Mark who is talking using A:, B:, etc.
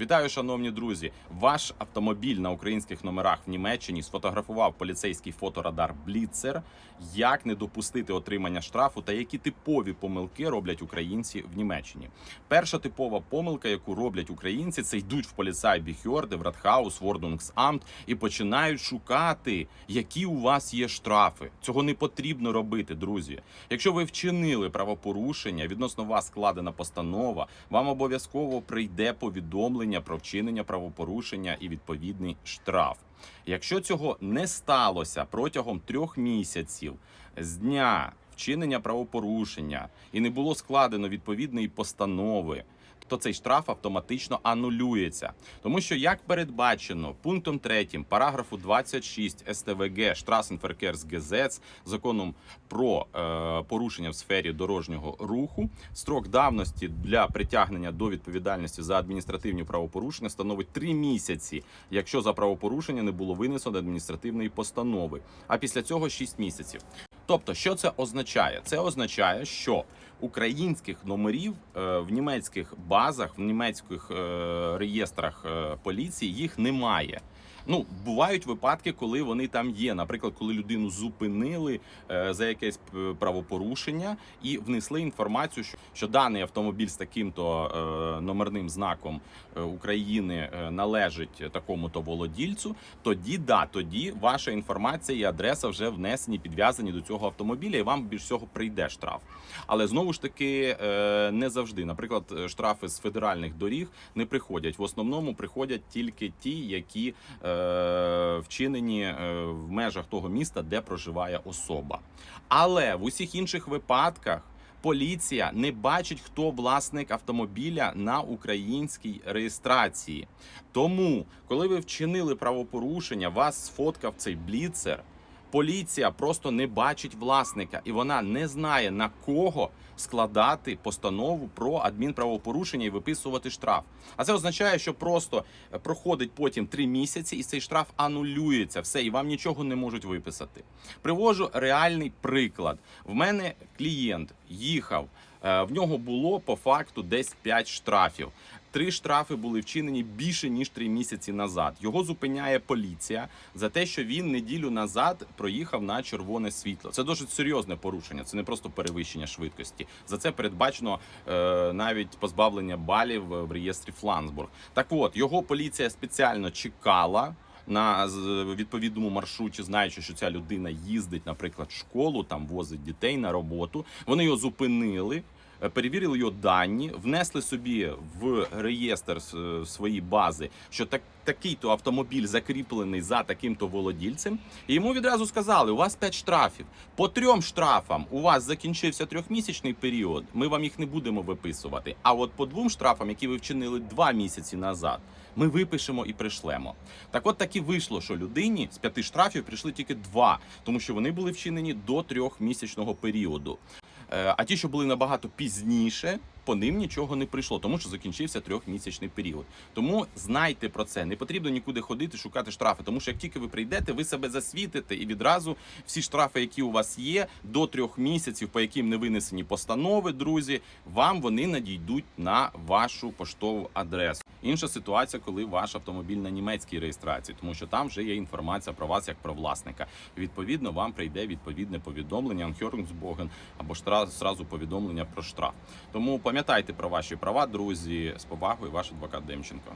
A: Вітаю, шановні друзі! Ваш автомобіль на українських номерах в Німеччині сфотографував поліцейський фоторадар Бліцер. Як не допустити отримання штрафу та які типові помилки роблять українці в Німеччині? Перша типова помилка, яку роблять українці, це йдуть в поліцай-біхьорди, в Радхаус, Вордунгсамт і починають шукати, які у вас є штрафи. Цього не потрібно робити, друзі. Якщо ви вчинили правопорушення, відносно вас складена постанова, вам обов'язково прийде повідомлення про вчинення правопорушення і відповідний штраф. Якщо цього не сталося протягом трьох місяців з дня вчинення правопорушення і не було складено відповідної постанови. То цей штраф автоматично анулюється, тому що як передбачено пунктом 3 параграфу 26 СТВГ Straßenverkehrsgesetz, законом про е, порушення в сфері дорожнього руху, строк давності для притягнення до відповідальності за адміністративні правопорушення становить 3 місяці, якщо за правопорушення не було винесено адміністративної постанови, а після цього 6 місяців. Тобто, що це означає? Це означає, що українських номерів е, в німецьких базах, в німецьких е, реєстрах е, поліції їх немає. Ну, бувають випадки, коли вони там є. Наприклад, коли людину зупинили за якесь правопорушення і внесли інформацію, що, що даний автомобіль з таким-то номерним знаком України належить такому-то володільцю. Тоді да, тоді ваша інформація і адреса вже внесені, підв'язані до цього автомобіля, і вам більш всього прийде штраф. Але знову ж таки е, не завжди. Наприклад, е, штрафи з федеральних доріг не приходять. В основному приходять тільки ті, які е, вчинені в межах того міста, де проживає особа. Але в усіх інших випадках. Поліція не бачить, хто власник автомобіля на українській реєстрації. Тому, коли ви вчинили правопорушення, вас сфоткав цей бліцер. Поліція просто не бачить власника, і вона не знає на кого складати постанову про адмінправопорушення і виписувати штраф. А це означає, що просто е, проходить потім три місяці, і цей штраф анулюється. Все, і вам нічого не можуть виписати. Привожу реальний приклад. В мене клієнт їхав. е, В нього було по факту десь 5 штрафів. Три штрафи були вчинені більше ніж три місяці назад. Його зупиняє поліція за те, що він неділю назад проїхав на червоне світло. Це досить серйозне порушення. Це не просто перевищення швидкості. За це передбачено е, навіть позбавлення балів в реєстрі Флансбург. Так от його поліція спеціально чекала. На відповідному маршруті, знаючи, що ця людина їздить, наприклад, в школу, там возить дітей на роботу. Вони його зупинили, перевірили його дані, внесли собі в реєстр с- свої бази, що так, такий-то автомобіль закріплений за таким-то володільцем. І йому відразу сказали: у вас 5 штрафів. По трьом штрафам у вас закінчився трьохмісячний період. Ми вам їх не будемо виписувати. А от по двом штрафам, які ви вчинили два місяці назад, ми випишемо і пришлемо. Так, от так і вийшло, що людині з п'яти штрафів прийшли тільки два, тому що вони були вчинені до трьохмісячного періоду. Е, А ті, що були набагато пізніше, по ним нічого не прийшло, тому що закінчився трьохмісячний період. Тому знайте про це. Не потрібно нікуди ходити, шукати штрафи. Тому що як тільки ви прийдете, ви себе засвітите, і відразу всі штрафи, які у вас є, до трьох місяців, по яким не винесені постанови, друзі, вам вони надійдуть на вашу поштову адресу. Інша ситуація, коли ваш автомобіль на німецькій реєстрації, тому що там вже є інформація про вас як про власника. Відповідно, вам прийде відповідне повідомлення Анхерungsbogen або ж зразу повідомлення про штраф. Тому пам'ятайте про ваші права, друзі. З повагою, ваш адвокат Демченко.